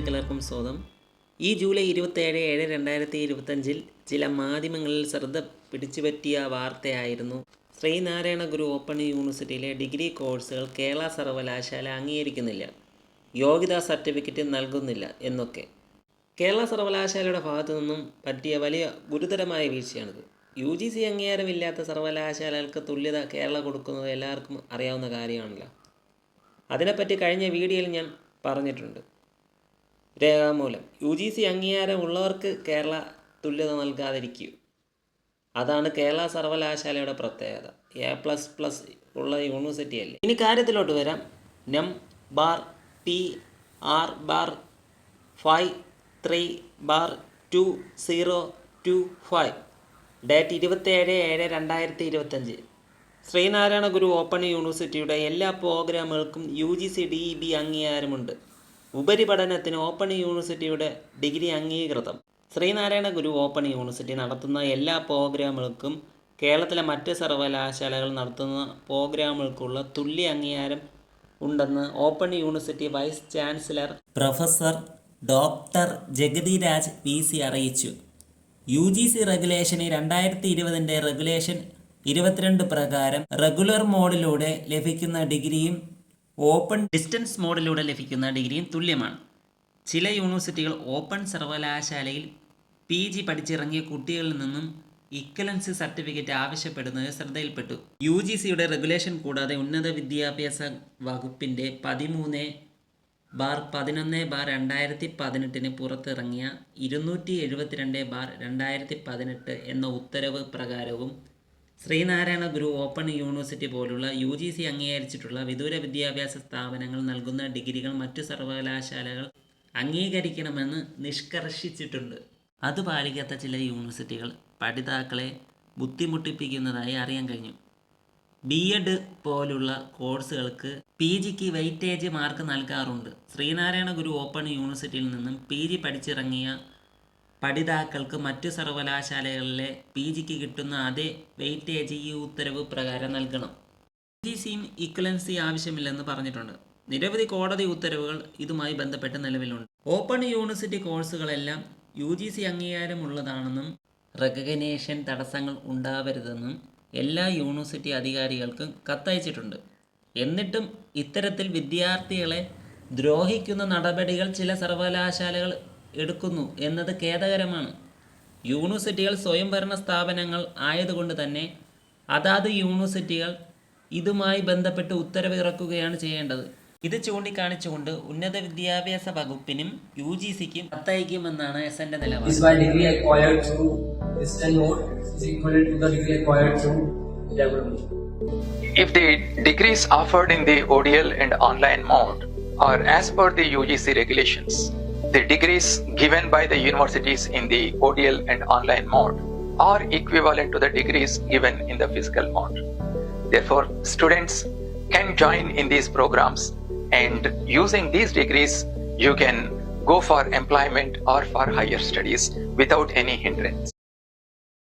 ബന്ധുക്കൾക്കും സ്വാഗതം. ഈ ജൂലൈ ഇരുപത്തേഴ് ഏഴ് രണ്ടായിരത്തി ഇരുപത്തഞ്ചിൽ ചില മാധ്യമങ്ങളിൽ ശ്രദ്ധ പിടിച്ചുപറ്റിയ വാർത്തയായിരുന്നു. ശ്രീനാരായണ ഗുരു ഓപ്പൺ യൂണിവേഴ്സിറ്റിയിലെ ഡിഗ്രി കോഴ്സുകൾ കേരള സർവകലാശാല അംഗീകരിക്കുന്നില്ല. യോഗ്യതാ സർട്ടിഫിക്കറ്റ് നൽകുന്നില്ല എന്നൊക്കെ. കേരള സർവകലാശാലയുടെ ഭാഗത്തു നിന്നും പറ്റിയ വലിയ ഗുരുതരമായ വീഴ്ചയാണിത്. യു ജി സി അംഗീകാരമില്ലാത്ത സർവകലാശാലകൾക്ക് തുല്യത കേരള കൊടുക്കുന്നത് എല്ലാവർക്കും അറിയാവുന്ന കാര്യമാണല്ലോ. അതിനെപ്പറ്റി കഴിഞ്ഞ വീഡിയോയിൽ ഞാൻ പറഞ്ഞിട്ടുണ്ട്. രേഖാമൂലം. യു ജി സി അംഗീകാരം ഉള്ളവർക്ക് കേരള തുല്യത നൽകാതിരിക്കൂ. അതാണ് കേരള സർവകലാശാലയുടെ പ്രത്യേകത. എ പ്ലസ് പ്ലസ് ഉള്ള യൂണിവേഴ്സിറ്റി അല്ലേ? ഇനി കാര്യത്തിലോട്ട് വരാം. Num bar P R bar five three bar two zero two five date ഇരുപത്തേഴ് ഏഴ് രണ്ടായിരത്തി ഇരുപത്തഞ്ച് ശ്രീനാരായണ ഗുരു ഓപ്പൺ യൂണിവേഴ്സിറ്റിയുടെ എല്ലാ പ്രോഗ്രാമുകൾക്കും U G C D E B അംഗീകാരമുണ്ട്. ഉപരിപഠനത്തിന് ഓപ്പൺ യൂണിവേഴ്സിറ്റിയുടെ ഡിഗ്രി അംഗീകൃതം. ശ്രീനാരായണ ഗുരു ഓപ്പൺ യൂണിവേഴ്സിറ്റി നടത്തുന്ന എല്ലാ പ്രോഗ്രാമുകൾക്കും കേരളത്തിലെ മറ്റ് സർവകലാശാലകൾ നടത്തുന്ന പ്രോഗ്രാമുകൾക്കുള്ള തുല്യ അംഗീകാരം ഉണ്ടെന്ന് open university vice chancellor professor doctor Jagathi Raj P C അറിയിച്ചു. യു ജി സി റെഗുലേഷന് രണ്ടായിരത്തി ഇരുപതിന്റെ റെഗുലേഷൻ ഇരുപത്തിരണ്ട് പ്രകാരം റെഗുലർ മോഡിലൂടെ ലഭിക്കുന്ന ഡിഗ്രിയും ഓപ്പൺ ഡിസ്റ്റൻസ് മോഡിലൂടെ ലഭിക്കുന്ന ഡിഗ്രിയും തുല്യമാണ്. ചില യൂണിവേഴ്സിറ്റികൾ ഓപ്പൺ സർവകലാശാലയിൽ പി ജി പഠിച്ചിറങ്ങിയ കുട്ടികളിൽ നിന്നും ഇക്വലൻസ് സർട്ടിഫിക്കറ്റ് ആവശ്യപ്പെടുന്നത് ശ്രദ്ധയിൽപ്പെട്ടു. യു ജി സിയുടെ റെഗുലേഷൻ കൂടാതെ ഉന്നത വിദ്യാഭ്യാസ വകുപ്പിന്റെ പതിമൂന്ന് ബാർ പതിനൊന്ന് ബാർ രണ്ടായിരത്തി പതിനെട്ടിന് പുറത്തിറങ്ങിയ ഇരുന്നൂറ്റി എഴുപത്തിരണ്ട് ബാർ രണ്ടായിരത്തി പതിനെട്ട് എന്ന ഉത്തരവ് പ്രകാരവും ശ്രീനാരായണ ഗുരു ഓപ്പൺ യൂണിവേഴ്സിറ്റി പോലുള്ള യു ജി സി അംഗീകരിച്ചിട്ടുള്ള വിദൂര വിദ്യാഭ്യാസ സ്ഥാപനങ്ങൾ നൽകുന്ന ഡിഗ്രികൾ മറ്റു സർവകലാശാലകൾ അംഗീകരിക്കണമെന്ന് നിഷ്കർഷിച്ചിട്ടുണ്ട്. അത് പാലിക്കാത്ത ചില യൂണിവേഴ്സിറ്റികൾ പഠിതാക്കളെ ബുദ്ധിമുട്ടിപ്പിക്കുന്നതായി അറിയാൻ കഴിഞ്ഞു. ബി എഡ് പോലുള്ള കോഴ്സുകൾക്ക് പി ജിക്ക് വെയിറ്റേജ് മാർക്ക് നൽകാറുണ്ട്. ശ്രീനാരായണ ഗുരു ഓപ്പൺ യൂണിവേഴ്സിറ്റിയിൽ നിന്നും പി ജി പഠിച്ചിറങ്ങിയ പഠിതാക്കൾക്ക് മറ്റു സർവകലാശാലകളിലെ പി ജിക്ക് കിട്ടുന്ന അതേ വെയിറ്റേജ് ഈ ഉത്തരവ് പ്രകാരം നൽകണം. പി ജി സിയും ഇക്വലൻസി ആവശ്യമില്ലെന്ന് പറഞ്ഞിട്ടുണ്ട്. നിരവധി കോടതി ഉത്തരവുകൾ ഇതുമായി ബന്ധപ്പെട്ട് നിലവിലുണ്ട്. ഓപ്പൺ യൂണിവേഴ്സിറ്റി കോഴ്സുകളെല്ലാം യു ജി സി അംഗീകാരമുള്ളതാണെന്നും റെക്കഗ്നേഷൻ തടസ്സങ്ങൾ ഉണ്ടാവരുതെന്നും എല്ലാ യൂണിവേഴ്സിറ്റി അധികാരികൾക്കും കത്തയച്ചിട്ടുണ്ട്. എന്നിട്ടും ഇത്തരത്തിൽ വിദ്യാർത്ഥികളെ ദ്രോഹിക്കുന്ന നടപടികൾ ചില സർവകലാശാലകൾ എടുക്കുന്നു എന്നത് ഖേദകരമാണ്. യൂണിവേഴ്സിറ്റികൾ സ്വയംഭരണ സ്ഥാപനങ്ങൾ ആയതുകൊണ്ട് തന്നെ അതാത് യൂണിവേഴ്സിറ്റികൾ ഇതുമായി ബന്ധപ്പെട്ട് ഉത്തരവിറക്കുകയാണ് ചെയ്യേണ്ടത്. ഇത് ചൂണ്ടിക്കാണിച്ചുകൊണ്ട് ഉന്നത വിദ്യാഭ്യാസ വകുപ്പിനും യു ജി സിക്കും കത്തയക്കുമെന്നാണ് എസ് എന്റെ If the degrees offered in the ODL and online mode are as per the UGC regulations, the degrees given by the universities in the ODL and online mode are equivalent to the degrees given in the physical mode. Therefore, students can join in these programs and using these degrees, you can go for employment or for higher studies without any hindrance.